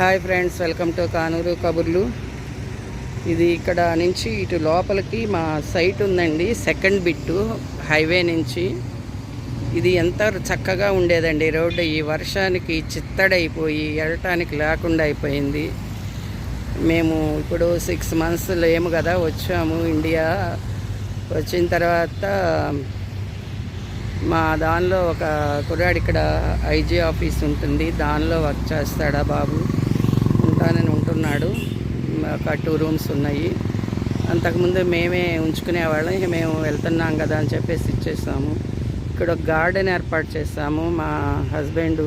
Hi friends welcome to Kanuru కబుర్లు. ఇది ఇక్కడ నుంచి ఇటు లోపలికి మా సైట్ ఉందండి సెకండ్ బిట్టు హైవే నుంచి. ఇది ఎంత చక్కగా ఉండేదండి రోడ్డు ఈ వర్షానికి చిత్తడైపోయి వెళ్ళటానికి లేకుండా అయిపోయింది. మేము ఇప్పుడు సిక్స్ మంత్స్ లేము కదా వచ్చాము ఇండియా. వచ్చిన తర్వాత మా దానిలో ఒక కుర్రాడు ఇక్కడ ఐజీ ఆఫీస్ ఉంటుంది దానిలో వర్క్ చేస్తాడా బాబు? ఉంటానని ఉంటున్నాడు. ఒక టూ రూమ్స్ ఉన్నాయి. అంతకుముందు మేమే ఉంచుకునేవాళ్ళం ఇక మేము వెళ్తున్నాం కదా అని చెప్పేసి ఇచ్చేసాము. ఇక్కడ ఒక గార్డెన్ ఏర్పాటు చేసాము. మా హస్బెండ్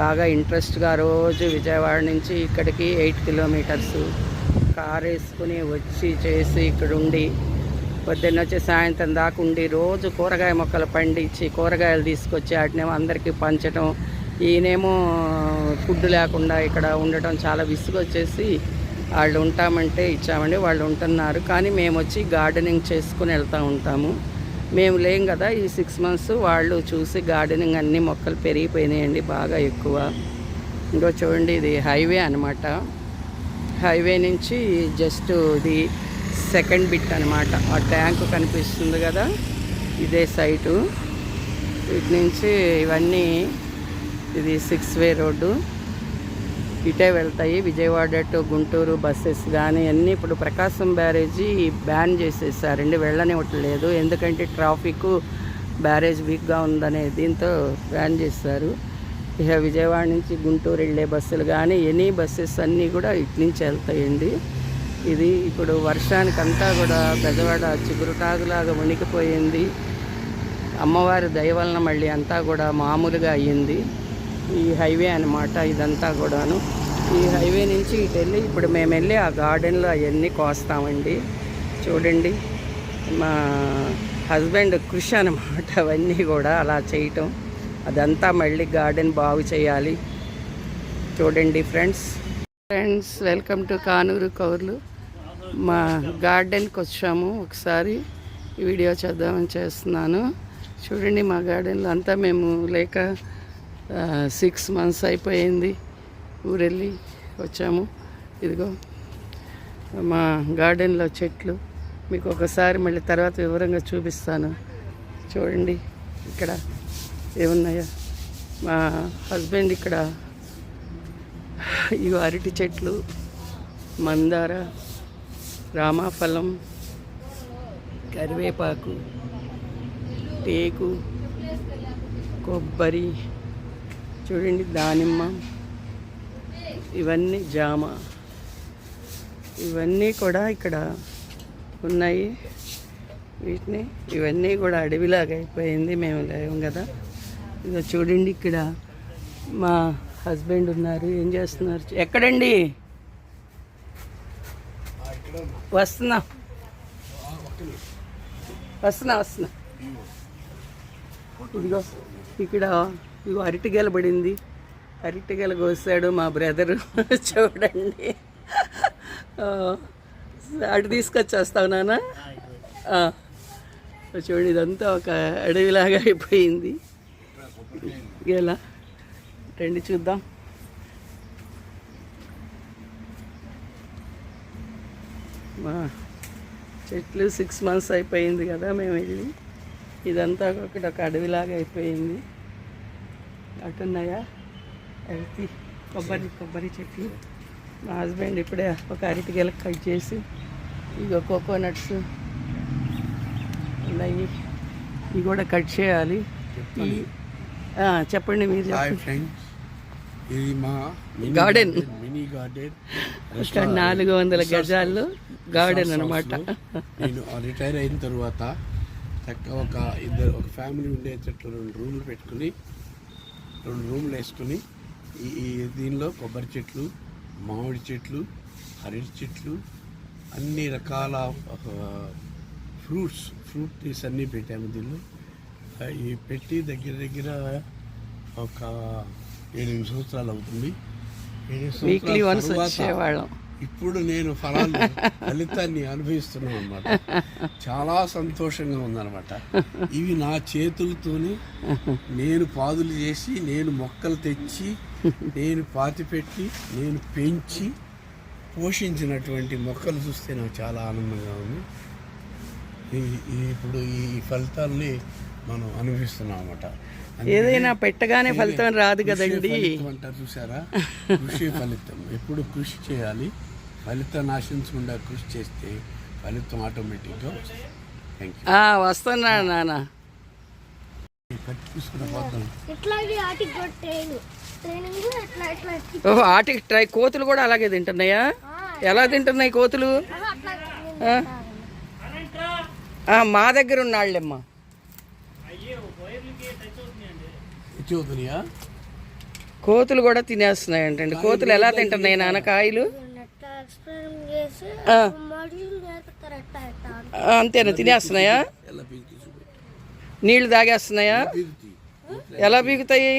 బాగా ఇంట్రెస్ట్గా రోజు విజయవాడ నుంచి ఇక్కడికి ఎయిట్ కిలోమీటర్స్ కార్ వేసుకుని వచ్చి చేసి ఇక్కడ ఉండి పొద్దున్న వచ్చి సాయంత్రం దాకా ఉండి రోజు కూరగాయ మొక్కలు పండించి కూరగాయలు తీసుకొచ్చి వాటిని అందరికీ పంచడం ఈయనేమో ఫుడ్ లేకుండా ఇక్కడ ఉండటం చాలా విసుగొచ్చేసి వాళ్ళు ఉంటామంటే ఇచ్చామండి వాళ్ళు ఉంటున్నారు. కానీ మేము వచ్చి గార్డెనింగ్ చేసుకుని వెళ్తూ ఉంటాము. మేము లేం కదా ఈ సిక్స్ మంత్స్ వాళ్ళు చూసి గార్డెనింగ్ అన్ని మొక్కలు పెరిగిపోయినాయండి బాగా ఎక్కువ. ఇంకో చూడండి ఇది హైవే అనమాట హైవే నుంచి జస్ట్ ఇది సెకండ్ బిట్ అనమాట ఆ ట్యాంక్ కనిపిస్తుంది కదా ఇదే సైటు. ఇటు నుంచి ఇవన్నీ ఇది సిక్స్ వే రోడ్డు. ఇటే వెళ్తాయి. విజయవాడ టు గుంటూరు బస్సెస్ కానీ అన్నీ ఇప్పుడు ప్రకాశం బ్యారేజీ బ్యాన్ చేసేసారండి వెళ్ళనివ్వట్లేదు. ఎందుకంటే ట్రాఫిక్ బ్యారేజ్ వీక్గా ఉందనే దీంతో బ్యాన్ చేస్తారు ఇక విజయవాడ నుంచి గుంటూరు వెళ్ళే బస్సులు కానీ ఎనీ బస్సెస్ అన్నీ కూడా ఇటు నుంచి వెళ్తాయండి. ఇది ఇప్పుడు వర్షానికి అంతా కూడా పెద్దవాడ చిగురుటాగులాగా వణికిపోయింది. అమ్మవారి దయ వలన మళ్ళీ అంతా కూడా మామూలుగా అయ్యింది. ఈ హైవే అనమాట ఇదంతా కూడాను. ఈ హైవే నుంచి ఇటు వెళ్ళి ఇప్పుడు మేము వెళ్ళి ఆ గార్డెన్లో అవన్నీ కోస్తామండి. చూడండి మా హస్బెండ్ కృషి అనమాట అవన్నీ కూడా అలా చేయటం. అదంతా మళ్ళీ గార్డెన్ బాగు చేయాలి. చూడండి friends. Friends welcome to Kanuru కౌర్లు. మా గార్డెన్కి వచ్చాము ఒకసారి. వీడియో చేద్దామని చేస్తున్నాను. చూడండి మా గార్డెన్లో అంతా మేము లేక సిక్స్ మంత్స్ అయిపోయింది. ఊరెళ్ళి వచ్చాము. ఇదిగో మా గార్డెన్లో చెట్లు. మీకు ఒకసారి మళ్ళీ తర్వాత వివరంగా చూపిస్తాను. చూడండి ఇక్కడ ఏమున్నాయో. మా హస్బెండ్ ఇక్కడ ఇవి అరటి చెట్లు మందార రామాఫలం కరివేపాకు టేకు కొబ్బరి చూడండి దానిమ్మ ఇవన్నీ జామ. ఇవన్నీ కూడా ఇక్కడ ఉన్నాయి. వీటిని ఇవన్నీ కూడా అడవిలాగా అయిపోయింది మేము లేము కదా. ఇదో చూడండి ఇక్కడ మా హస్బెండ్ ఉన్నారు ఏం చేస్తున్నారు? ఎక్కడండి? వస్తున్నా. వస్తున్నా వస్తున్నా. ఇదిగో ఇక్కడ ఇవి అరటిగెల పడింది. అరటిగెల కోసాడు మా బ్రదరు. చూడండి. అటు తీసుకొచ్చేస్తావు నాన్న? చూడండి ఇదంతా ఒక అడవిలాగా అయిపోయింది. ఎలా రండి చూద్దాం. మా చెట్లు సిక్స్ మంత్స్ అయిపోయింది కదా మేము వెళ్ళి. ఇదంతా ఒకటి ఒక అడవిలాగా అయిపోయింది. అటున్నాయా అరటి కొబ్బరి కొబ్బరి చెట్లు మా హస్బెండ్ ఇప్పుడే ఒక అరటి గెల కట్ చేసి ఇక కోకోనట్స్ ఉన్నాయి. ఇవి కూడా కట్ చేయాలి. చెప్పండి. మీరు ఇది మా గార్డెన్. Mini garden. ఇక్కడ నాలుగు వందల గజాల్లో గార్డెన్ అనమాట నేను రిటైర్ అయిన తర్వాత చక్కగా ఒక ఇద్దరు ఒక ఫ్యామిలీ ఉండేటట్లు రెండు రూమ్లు పెట్టుకుని రెండు రూమ్లు వేసుకుని ఈ దీనిలో కొబ్బరి చెట్లు మామిడి చెట్లు అరటి చెట్లు అన్ని రకాల ఫ్రూట్స్ ఫ్రూట్ ట్రీస్ అన్నీ పెట్టాము దీనిలో. ఈ పెట్టి దగ్గర దగ్గర ఒక ఏడెనిమిది సంవత్సరాలు అవుతుంది. ఏడెనిమిది వీక్లీ సంవత్సరాల వన్స్ తర్వాత వచ్చేవాళ్ళం. ఇప్పుడు నేను ఫలాలు ఫలితాన్ని అనుభవిస్తున్నాను అనమాట చాలా సంతోషంగా ఉందన్నమాట. ఇవి నా చేతులతోని నేను పాదులు చేసి నేను మొక్కలు తెచ్చి నేను పాతిపెట్టి నేను పెంచి పోషించినటువంటి మొక్కలు చూస్తే నాకు చాలా ఆనందంగా ఉంది. ఇప్పుడు ఈ ఫలితాలని మనం అనుభవిస్తున్నాం అనమాట ఏదైనా పెట్టగానే ఫలితం రాదు కదండి. అంటారు చూసారా కృషి ఫలితం. ఎప్పుడు కృషి చేయాలి ఫలితం ఆశించకుండా కృషి చేస్తే ఫలితం ఆటోమేటిక్గా వస్తుంది థ్యాంక్ వస్తున్నాడు నాన్న. కట్టి తీసుకున్న ఓహో ఆటికి ట్రై కోతులు కూడా అలాగే తింటున్నాయా? ఎలా తింటున్నాయి కోతులు? ఆ? ఆ, మా దగ్గర ఉన్నాళ్ళమ్మా. కోతులు కూడా తినేస్తున్నాయంటండి. కోతులు ఎలా తింటున్నాయి? నాన్న కాయలు? అంతేనా? తినేస్తున్నాయా? నీళ్ళు తాగేస్తున్నాయా? ఎలా బీగుతాయి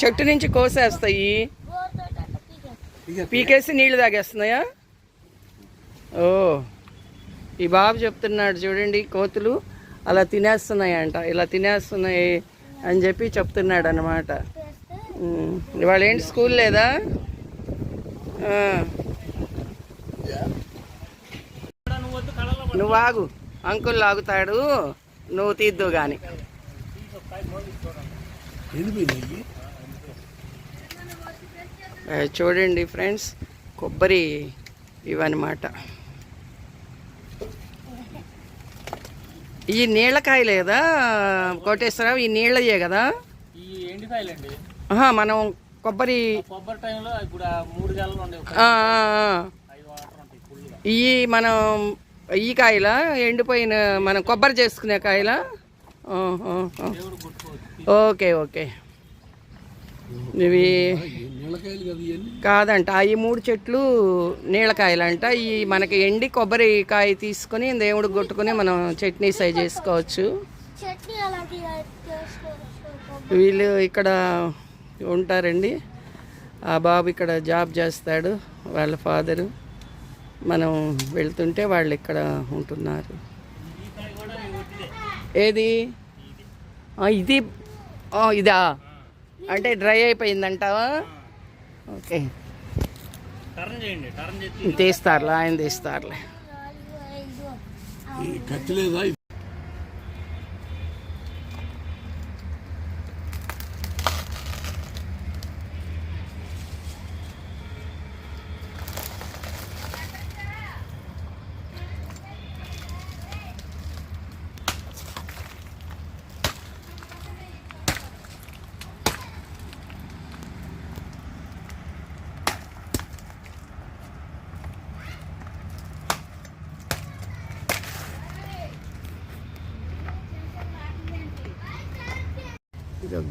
చెట్టు నుంచి కోసేస్తాయి. పీకేసి నీళ్ళు తాగేస్తున్నాయా? ఓ. ఈ బాబు చెప్తున్నాడు చూడండి కోతులు అలా తినేస్తున్నాయంట ఇలా తినేస్తున్నాయి అని చెప్పి చెప్తున్నాడు అనమాట ఇవాళ ఏంటి స్కూల్ లేదా. నువ్వు ఆగు. అంకుల్ ఆగుతాడు నువ్వు తీద్దు కానీ చూడండి ఫ్రెండ్స్ కొబ్బరి ఇవన్నమాట. ఈ నీళ్ళకాయలే కదా కోటేశ్వరరావు? ఈ నీళ్ళయే కదా? ఈ ఎండికాయలండి. ఆహా, మనం కొబ్బరి టైంలో ఇప్పుడు మూడు గెలలు ఈ మనం ఈ కాయల? ఎండిపోయిన మనం కొబ్బరి చేసుకునే కాయల? దేవుడు ఓకే ఓకే. ఇవి కాదంట ఆ ఈ మూడు చెట్లు నీళ్ళకాయలంట. ఈ మనకి ఎండి కొబ్బరి కాయ తీసుకొని దేవుడికి కొట్టుకొని మనం చట్నీ సై చేసుకోవచ్చు. చట్నీ అలాంటి చేసుకోవచ్చు. వీళ్ళు ఇక్కడ ఉంటారండి. ఆ బాబు ఇక్కడ జాబ్ చేస్తాడు వాళ్ళ ఫాదరు. మనం వెళ్తుంటే వాళ్ళు ఇక్కడ ఉంటున్నారు. ఏది? ఆ, ఇది ఆ, ఇదా? అంటే డ్రై అయిపోయిందంటావా? ఓకే. తీస్తారులే ఆయన తీస్తారులే.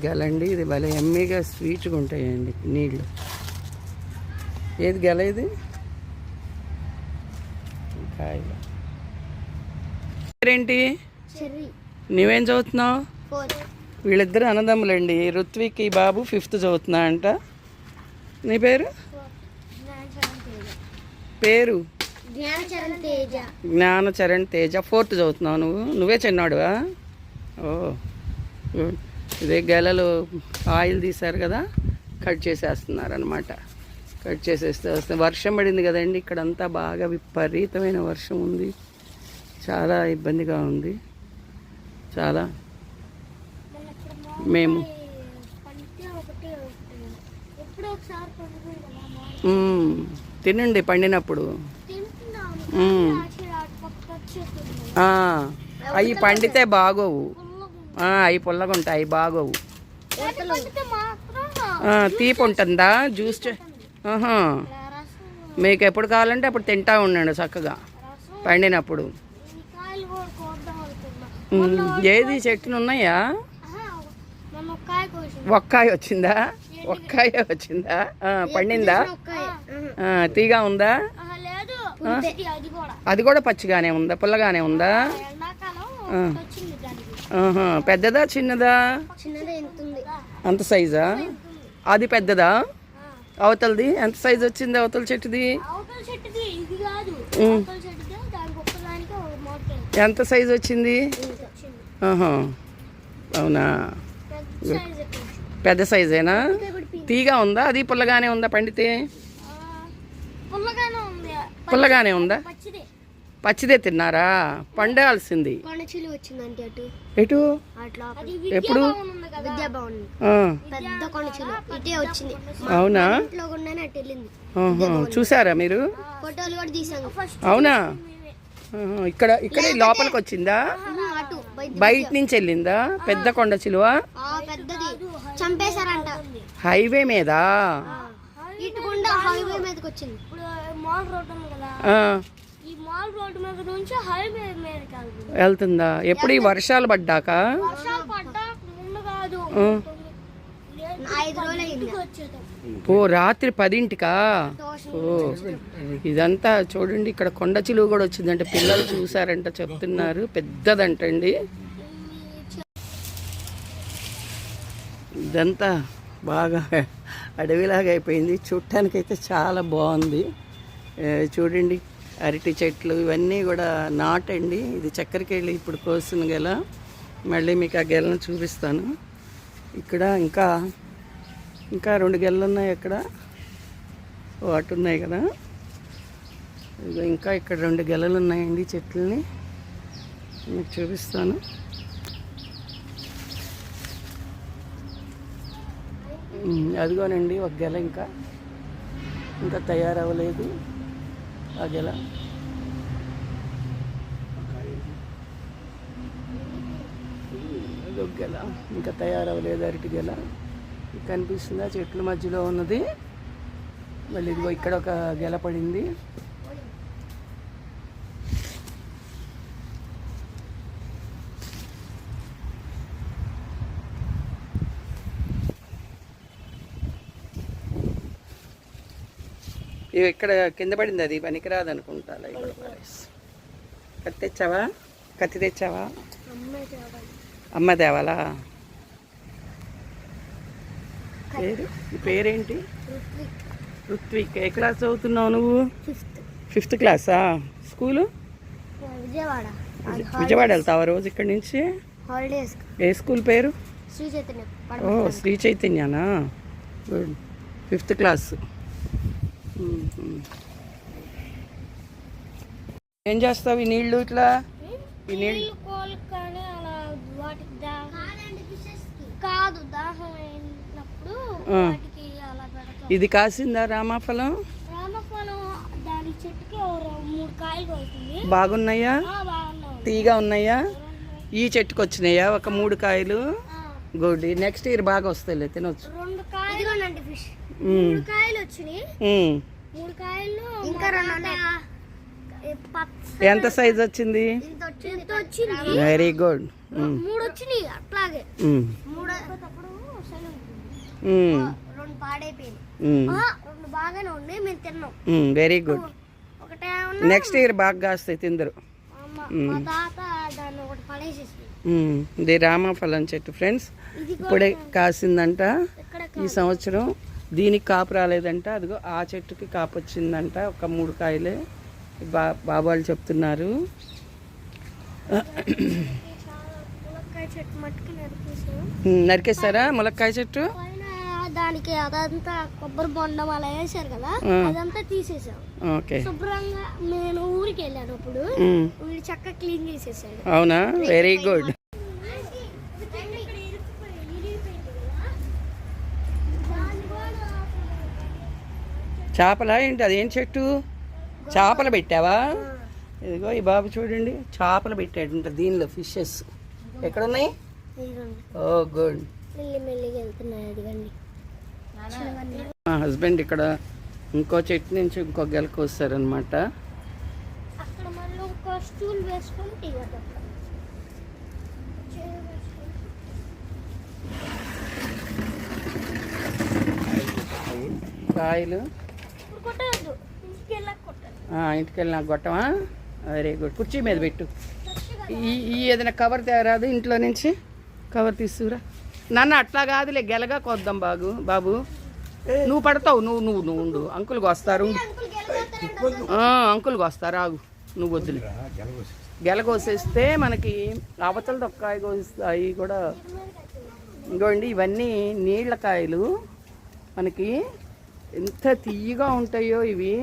గెలండి. ఇది భలే ఎమ్మీగా స్వీట్గా ఉంటాయండి నీళ్ళు. ఏది గెల ఇది? కాయలు. పేరేంటి? నువ్వేం చదువుతున్నావు? వీళ్ళిద్దరు అన్నదమ్ములండి. ఋత్విక్ ఈ బాబు ఫిఫ్త్ చదువుతున్నా అంట. నీ పేరు? పేరు? జ్ఞానచరణ్ తేజ. జ్ఞానచరణ్ తేజ. ఫోర్త్ చదువుతున్నావు నువ్వు. నువ్వే చిన్నాడువా? ఓ గుడ్. ఇదే గెలలు ఆయిల్ తీశారు కదా కట్ చేసేస్తున్నారు అనమాట కట్ చేసేస్తే వస్తే వర్షం పడింది కదండి ఇక్కడంతా బాగా విపరీతమైన వర్షం ఉంది. చాలా ఇబ్బందిగా ఉంది. చాలా. మేము. తినండి పండినప్పుడు. అవి పండితే బాగోవు. అవి పుల్లగా ఉంటాయి బాగోవు తీపి ఉంటుందా? జ్యూస్ మీకు ఎప్పుడు కావాలంటే అప్పుడు తింటా ఉండండి చక్కగా. పండినప్పుడు. ఏది? చెట్లు ఉన్నాయా? ఒక్కాయ వచ్చిందా? ఒక్కాయ వచ్చిందా? పండిందా? తీగా ఉందా? అది కూడా. పచ్చిగానే ఉందా? పుల్లగానే ఉందా ఎండాకాలం వచ్చింది దానికి ఆహా. పెద్దదా చిన్నదా? అంత సైజా? అది పెద్దదా? అవతలది? ఎంత సైజ్ వచ్చింది అవతల చెట్టుది? ఎంత సైజ్ వచ్చింది. అవునా? పెద్ద సైజేనా? తీగా ఉందా? అది పుల్లగానే ఉందా పండితే? పుల్లగానే ఉందా. పచ్చిదే తిన్నారా? పండాల్సింది. ఎటు? అట్లా ఎప్పుడు? విద్యాభవన్ ఆ, పెద్ద కొనచిలు ఇటే వచ్చింది. అవునా. చూసారా మీరు? అవునా. ఇక్కడ ఇక్కడ లోపలికి వచ్చిందా? అటు బయట నుంచి. వెళ్ళిందా? పెద్ద కొండ చిలువ? ఆ పెద్దది. చంపేశారంట. హైవే మీద? హైవే మీదకి వచ్చింది. మీద నుంచి హైవే మీదకి వెళ్తుంది. వెళ్తుందా? ఎప్పుడు ఈ వర్షాలు పడ్డాక? వర్షాలు పడ్డా ముందు కాదు. ఓ రాత్రి పదింటికా? ఓ ఇదంతా చూడండి ఇక్కడ కొండ చిలువ కూడా వచ్చిందంటే. పిల్లలు చూసారంట చెప్తున్నారు. పెద్దదంటండి. ఇదంతా బాగా అడవిలాగా అయిపోయింది. చూడటానికైతే చాలా బాగుంది. ఏ, చూడండి అరటి చెట్లు ఇవన్నీ కూడా నాటండి. ఇది చక్కెరకేళి ఇప్పుడు కోసిన గెల. మళ్ళీ మీకు ఆ గెలను చూపిస్తాను. ఇక్కడ ఇంకా ఇంకా రెండు గెలలు ఉన్నాయి అక్కడ. వాటి ఉన్నాయి కదా. ఇంకా ఇక్కడ రెండు గెలలు ఉన్నాయండి చెట్లని. మీకు చూపిస్తాను. అదిగోనండి ఒక గెల ఇంకా. ఇంకా తయారవ్వలేదు ఆ గెల. అదొక గెల ఇంకా తయారవ్వలేదు అరటి గెల కనిపిస్తుందా? చెట్ల మధ్యలో ఉన్నది. మళ్ళీ ఇదిగో ఇక్కడ ఒక గెల పడింది. ఇవి ఇక్కడ కింద పడింది అది పనికిరాదు అనుకుంటా ఇక్కడ కత్తి తెచ్చావా? కత్తి తెచ్చావా? అమ్మాయి అమ్మ తేవాలా పేరు పేరేంటి? ఋత్విక్. ఏ క్లాస్ చదువుతున్నావు నువ్వు? ఫిఫ్త్. క్లాసా? స్కూలు? విజయవాడ. వెళ్తావా రోజు ఇక్కడి నుంచి? హాలిడేస్. ఏ స్కూల్ పేరు? ఓ శ్రీ చైతన్యనా? గుడ్. Fifth class. ఏం చేస్తావు ఈ నీళ్ళు ఇట్లా? ఈ నీళ్ళు కోల్ కానీ అలా వాటికి కాదు దాహం అయినప్పుడు ఆ. వాటికి అలా పెడతాం. ఇది కాసిందా రామాఫలం? రామఫలం దాని చెట్టుకి ఓ ర- మూడు కాయలు అవుతుంది బాగున్నాయా? తీగా ఉన్నాయా? ఈ చెట్టుకు వచ్చినాయా? ఒక మూడు కాయలు? గుడ్. నెక్స్ట్ ఇయర్ బాగా వస్తాయిలే తినొచ్చు. రెండు కాయలు. ఇదిగోనండి ఫిష్ మ్మ్. మూడు కాయలు వచ్చినాయి. మ్మ్. మూడు కాయలు ఇంకా రెండు ఎంత సైజ్ వచ్చింది? ఇంత వచ్చింది ఇంత వచ్చింది వెరీ గుడ్ మూడు వచ్చినాయి అట్లాగే మూడు రెండు పాడైపోయినాయి. ఆ, రెండు బాగానే ఉన్నాయి మేము తిన్నాం. వెరీ గుడ్ ఒకటే ఉన్న నెక్స్ట్ ఇయర్ బాగా కాస్తాయి తిందరు. అమ్మ మా తాత దాన్ని ఒకటి పడేసేసి మ్మ్. ఇది రామాఫలం చెట్టు ఫ్రెండ్స్ ఇప్పుడే కాసిందంట ఈ సంవత్సరం. దీనికి కాపు రాలేదంట అదిగో ఆ చెట్టుకి కాపు వచ్చిందంట ఒక మూడు కాయలే. బా బాబు వాళ్ళు చెప్తున్నారు. నరికేస్తారా ములక్కాయ చెట్టు? దానికి అదంతా కొబ్బరి బొండం అలా వేసారు కదా. అదంతా తీసేసాం ఓకే. శుభ్రంగా నేను ఊరికి వెళ్ళాను అప్పుడు. వీడు చక్కగా క్లీన్ చేసేసాడు. అవునా? Very good. చేపలా ఏంటి? అదేం చెట్టు? చేపలు పెట్టావా? ఇదిగో ఈ బాబు చూడండి చేపలు పెట్టాడంట దీనిలో ఫిషెస్ ఎక్కడున్నాయి? ఓ గుడ్. మా హస్బెండ్ ఇక్కడ ఇంకో చెట్టు నుంచి ఇంకో గెలకు వస్తారనమాట. కాయలు? ఇంటికి వెళ్ళిన గొట్టమా వెరీ గుడ్. కుర్చీ మీద పెట్టు. ఈ ఈ ఏదైనా కవర్ తేరాదు ఇంట్లో నుంచి? కవర్ తీసుకురా. నాన్న అట్లా కాదులే గెలగా కొద్దాం బాగు బాబు. నువ్వు పడతావు నువ్వు నువ్వు నువ్వు ఉండు. అంకుల్కి వస్తారు. అంకుల్కి వస్తారు ఆగు. నువ్వు వద్దులే. గెలవసి గెలకోసేస్తే మనకి అవతల దొక్కాయ కోస్తాయి కూడా. ఇంకోండి ఇవన్నీ నీళ్ళ కాయలు మనకి ఎంత తీయగా ఉంటాయో ఇవి.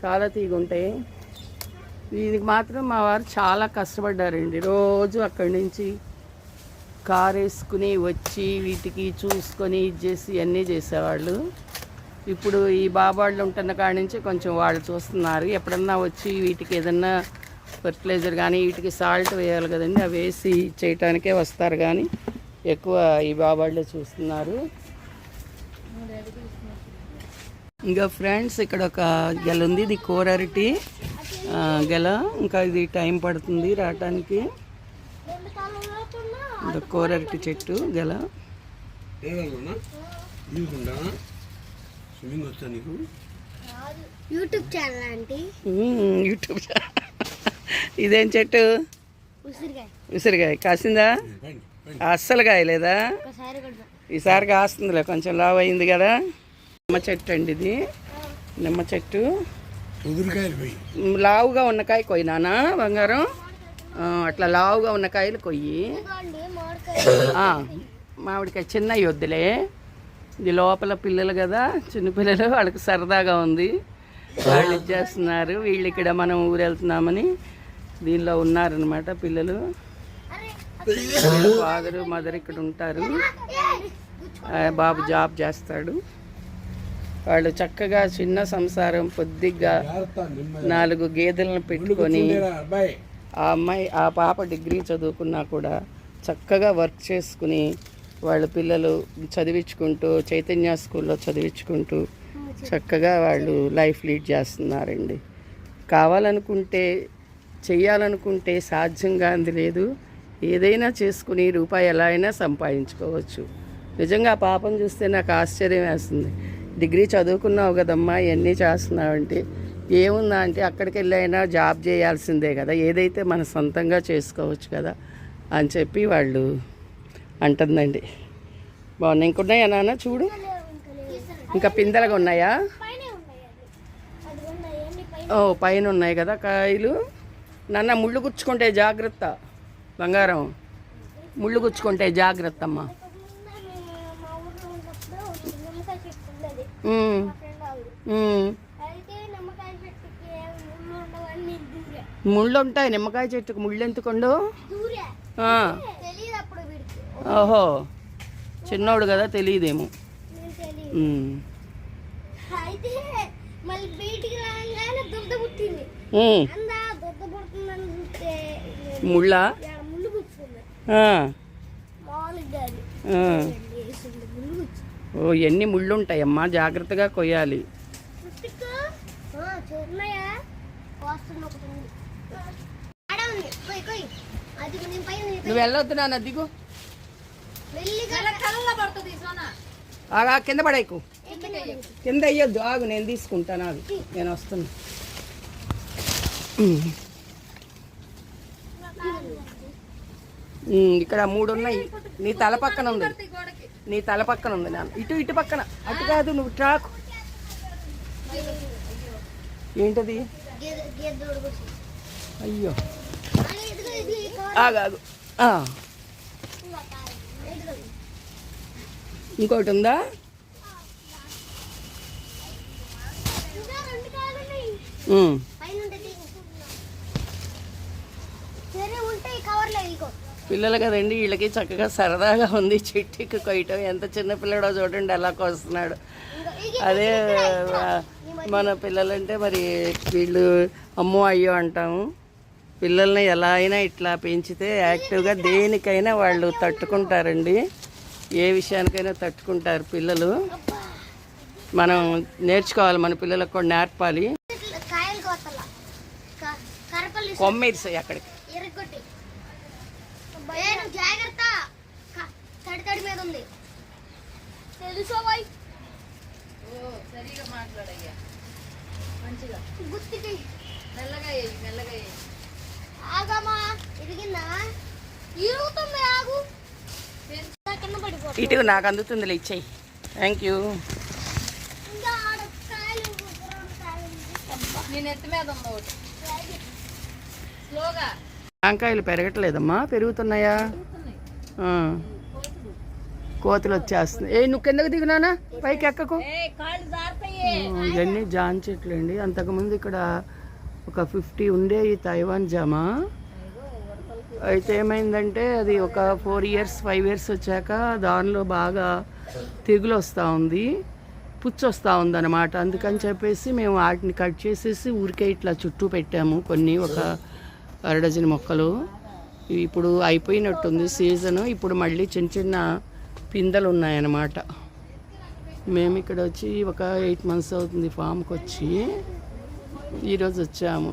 చాలా తీగ ఉంటాయి దీనికి మాత్రం మా వారు చాలా కష్టపడ్డారండి. రోజు అక్కడి నుంచి కారు వేసుకుని వచ్చి వీటికి చూసుకొని ఇది చేసి అన్నీ చేసేవాళ్ళు. ఇప్పుడు ఈ బాబాళ్ళు ఉంటున్న కాడి నుంచి కొంచెం వాళ్ళు చూస్తున్నారు. ఎప్పుడన్నా వచ్చి వీటికి ఏదన్నా ఫర్టిలైజర్ కానీ వీటికి సాల్ట్ వేయాలి కదండి అవి వేసి చేయటానికే వస్తారు కానీ ఎక్కువ ఈ బాబాళ్ళే చూస్తున్నారు. ఇంకా ఫ్రెండ్స్ ఇక్కడ ఒక గెల ఉంది. ఇది కోరరిటి గెల. ఇంకా ఇది టైం పడుతుంది రావటానికి. కోరరిటి చెట్టు గెల. YouTube channel YouTube channel. ఇదేం చెట్టు? ఉసిరికాయ ఉసిరికాయ కాసిందా? అస్సలు కాయలేదా? ఈసారి కాస్తుందిలే కొంచెం లావు అయింది కదా. నిమ్మ చెట్టు అండి ఇది. నిమ్మ చెట్టు. లావుగా ఉన్న కాయ కొయ్యినానా బంగారం? అట్లా లావుగా ఉన్న కాయలు కొయ్యి. మామిడికాయ చిన్నవి వద్దులే. ఇది లోపల పిల్లలు కదా చిన్న పిల్లలు వాళ్ళకి సరదాగా ఉంది. వాళ్ళు ఇచ్చేస్తున్నారు. వీళ్ళు ఇక్కడ మనం ఊరు వెళ్తున్నామని దీనిలో ఉన్నారనమాట పిల్లలు. ఫాదరు మదర్ ఇక్కడ ఉంటారు. బాబు జాబ్ చేస్తాడు. వాళ్ళు చక్కగా చిన్న సంసారం పొద్దిగ్గా నాలుగు గేదెలను పెట్టుకొని అబ్బాయి ఆ అమ్మాయి ఆ పాప డిగ్రీ చదువుకున్నా కూడా చక్కగా వర్క్ చేసుకుని వాళ్ళ పిల్లలు చదివించుకుంటూ చైతన్య స్కూల్లో చదివించుకుంటూ చక్కగా వాళ్ళు లైఫ్ లీడ్ చేస్తున్నారండి. కావాలనుకుంటే చేయాలనుకుంటే సాధ్యంగా అంది లేదు. ఏదైనా చేసుకుని రూపాయి ఎలా అయినా సంపాదించుకోవచ్చు. నిజంగా పాపం చూస్తే నాకు ఆశ్చర్యం వేస్తుంది. డిగ్రీ చదువుకున్నావు కదమ్మా ఇవన్నీ చేస్తున్నావంటే? ఏముందా అంటే అక్కడికి వెళ్ళైనా జాబ్ చేయాల్సిందే కదా ఏదైతే మన సొంతంగా చేసుకోవచ్చు కదా అని చెప్పి వాళ్ళు అంటుందండి. బాగున్నాయి ఇంకున్నాయా నాన్న? చూడు. ఇంకా పిందెలుగా ఉన్నాయా? ఓ పైన ఉన్నాయి కదా కాయలు. నాన్న ముళ్ళు గుచ్చుకుంటే జాగ్రత్త బంగారం. ముళ్ళు గుచ్చుకుంటే జాగ్రత్త అమ్మా ముందే మేము మా ఊర్లో ఉన్నప్పుడు ఒక నిమ్మకాయ చెట్టు ఉండేది ఉమ్, మా ఫ్రెండ్ వాళ్ళు ఉమ్. అయితే నిమ్మకాయ చెట్టుకి ముళ్ళు ఉంటాయి నిమ్మకాయ చెట్టుకు ముళ్ళు ఎందుకుండు ఓహో. చిన్నోడు కదా తెలియదేమో. మళ్ళీ ఓ ఎన్ని ముళ్ళు ఉంటాయమ్మా జాగ్రత్తగా కొయ్యాలి. నువ్వు వెళ్ళొద్దు నాన్న దిగు. ఆగా కింద పడేకు. కింద వేయొద్దు ఆగు నేను తీసుకుంటాను ఆగు. నేను వస్తున్నా. ఇక్కడ మూడు ఉన్నాయి. నీ తల పక్కన ఉంది. నీ తల పక్కన ఉంది నాన్న. ఇటు ఇటు పక్కన. అటు కాదు నువ్వు ట్రాక్ ఏంటది? అయ్యో. ఆ, ఇంకోటి ఉందా. సరే ఉంటే కవర్లో పిల్లలు కదండి వీళ్ళకి చక్కగా సరదాగా ఉంది. చెట్టుకి కొయ్యటం ఎంత చిన్న పిల్లడో చూడండి ఎలా కోస్తున్నాడు. అదే మన పిల్లలంటే మరి వీళ్ళు అమ్మో అయ్యో అంటాము. పిల్లల్ని ఎలా అయినా ఇట్లా పెంచితే యాక్టివ్గా దేనికైనా వాళ్ళు తట్టుకుంటారండి. ఏ విషయానికైనా తట్టుకుంటారు పిల్లలు. మనం నేర్చుకోవాలి మన పిల్లలకు కూడా నేర్పాలి. కొమ్మిరిసాయి అక్కడికి. జల్దీ సరిగా మాట్లాడయ్యా. మంచిగా. మెల్లగా వేయి మెల్లగా వేయి ఇరిగిందా? ఇరుగుతుంది ఆగు. ఇటు నాకు అందుతుంది ఇచ్చేయి. థ్యాంక్ యూ వంకాయలు పెరగట్లేదమ్మా పెరుగుతున్నాయా? కోతులు వచ్చేస్తుంది ఏ నువ్వు కిందకు దిగునానా పైకి ఎక్కకు. ఇవన్నీ జాన్ చెట్లు అండి అంతకుముందు ఇక్కడ ఒక ఫిఫ్టీ ఉండేవి తైవాన్ జామా. అయితే ఏమైందంటే అది ఒక ఫోర్ ఇయర్స్ ఫైవ్ ఇయర్స్ వచ్చాక దానిలో బాగా తెగులు వస్తూ ఉంది పుచ్చు వస్తూ ఉంది అనమాట అందుకని చెప్పేసి మేము వాటిని కట్ చేసేసి ఊరికే ఇట్లా చుట్టూ పెట్టాము కొన్ని ఒక అర డజన్ మొక్కలు. ఇప్పుడు అయిపోయినట్టుంది సీజను. ఇప్పుడు మళ్ళీ చిన్న చిన్న పిందెలు ఉన్నాయన్నమాట మేము ఇక్కడ వచ్చి ఒక ఎయిట్ మంత్స్ అవుతుంది ఫామ్కి వచ్చి ఈరోజు వచ్చాము.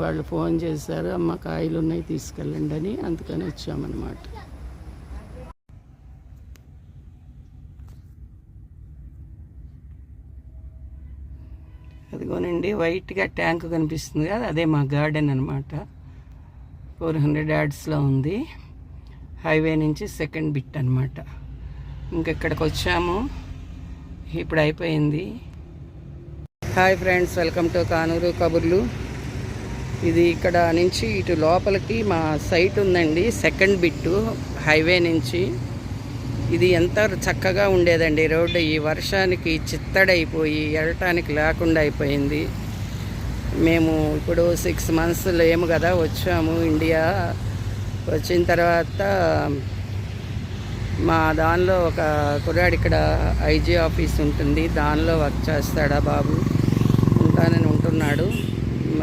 వాళ్ళు ఫోన్ చేశారు అమ్మ కాయలు ఉన్నాయి తీసుకెళ్ళండి అని అందుకని వచ్చామన్నమాట. అదిగోనండి వైట్గా ట్యాంక్ కనిపిస్తుంది కదా అదే మా గార్డెన్ అనమాట ఫోర్ హండ్రెడ్ యార్డ్స్లో ఉంది. హైవే నుంచి సెకండ్ బిట్ అనమాట ఇంకెక్కడికి వచ్చాము? ఇప్పుడు అయిపోయింది. Hi friends welcome to Kanuru కబుర్లు. ఇది ఇక్కడ నుంచి ఇటు లోపలికి మా సైట్ ఉందండి సెకండ్ బిట్టు హైవే నుంచి. ఇది ఎంత చక్కగా ఉండేదండి రోడ్డు ఈ వర్షానికి చిత్తడైపోయి వెళ్ళటానికి లేకుండా అయిపోయింది. మేము ఇప్పుడు సిక్స్ మంత్స్ లేము కదా వచ్చాము ఇండియా. వచ్చిన తర్వాత మా దానిలో ఒక కుర్రాడు ఇక్కడ ఐజీ ఆఫీస్ ఉంటుంది. దానిలో వర్క్ చేస్తాడా బాబు? ఉంటానని ఉంటున్నాడు.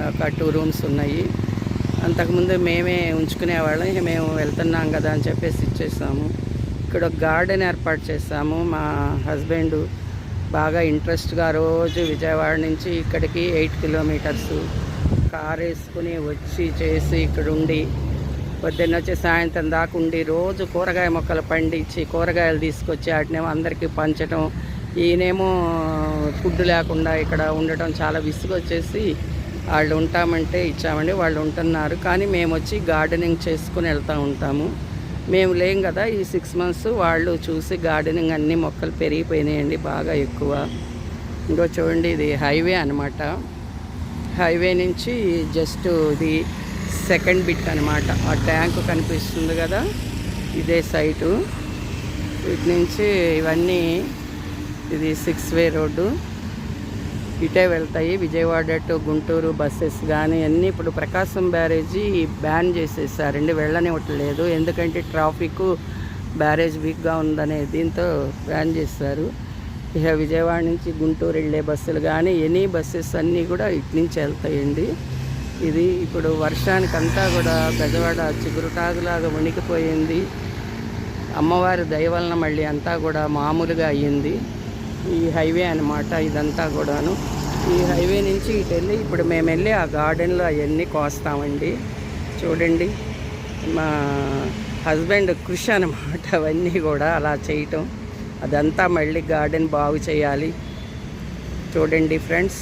ఒక టూ రూమ్స్ ఉన్నాయి. అంతకుముందు మేమే ఉంచుకునేవాళ్ళం ఇక మేము వెళ్తున్నాం కదా అని చెప్పేసి ఇచ్చేసాము. ఇక్కడ ఒక గార్డెన్ ఏర్పాటు చేసాము. మా హస్బెండ్ బాగా ఇంట్రెస్ట్గా రోజు విజయవాడ నుంచి ఇక్కడికి ఎయిట్ కిలోమీటర్స్ కార్ వేసుకుని వచ్చి చేసి ఇక్కడ ఉండి పొద్దున్న వచ్చి సాయంత్రం దాకా ఉండి రోజు కూరగాయ మొక్కలు పండించి కూరగాయలు తీసుకొచ్చి వాటినేమో అందరికీ పంచడం ఈయనేమో ఫుడ్ లేకుండా ఇక్కడ ఉండటం చాలా విసుగొచ్చేసి వాళ్ళు ఉంటామంటే ఇచ్చామండి వాళ్ళు ఉంటున్నారు. కానీ మేము వచ్చి గార్డెనింగ్ చేసుకుని వెళ్తూ ఉంటాము. మేము లేం కదా ఈ సిక్స్ మంత్స్ వాళ్ళు చూసి గార్డెనింగ్ అన్ని మొక్కలు పెరిగిపోయినాయండి బాగా ఎక్కువ. ఇంకో చూడండి ఇది హైవే అనమాట హైవే నుంచి జస్ట్ ఇది సెకండ్ బిట్ అనమాట ఆ ట్యాంక్ కనిపిస్తుంది కదా ఇదే సైటు. ఇటు నుంచి ఇవన్నీ ఇది సిక్స్ వే రోడ్డు. ఇటే వెళ్తాయి విజయవాడ టు గుంటూరు బస్సెస్ కానీ అన్నీ. ఇప్పుడు ప్రకాశం బ్యారేజీ బ్యాన్ చేసేసారండి వెళ్ళనివ్వట్లేదు ఎందుకంటే ట్రాఫిక్ బ్యారేజ్ వీక్గా ఉందనే దీంతో బ్యాన్ చేస్తారు ఇక విజయవాడ నుంచి గుంటూరు వెళ్ళే బస్సులు కానీ ఎనీ బస్సెస్ అన్నీ కూడా ఇటు నుంచి వెళ్తాయండి. ఇది ఇప్పుడు వర్షానికంతా కూడా పెద్దవాడ చిగురుటాగులాగా వణికిపోయింది. అమ్మవారి దయ వలన మళ్ళీ అంతా కూడా మామూలుగా అయ్యింది. ఈ హైవే అన్నమాట ఇదంతా కూడాను. ఈ హైవే నుంచి ఇటు వెళ్ళి ఇప్పుడు మేము వెళ్ళి ఆ గార్డెన్లో అవన్నీ కోస్తామండి. చూడండి మా హస్బెండ్ కృషి అనమాట అవన్నీ కూడా అలా చేయటం. అదంతా మళ్ళీ గార్డెన్ బాగు చేయాలి. చూడండి ఫ్రెండ్స్.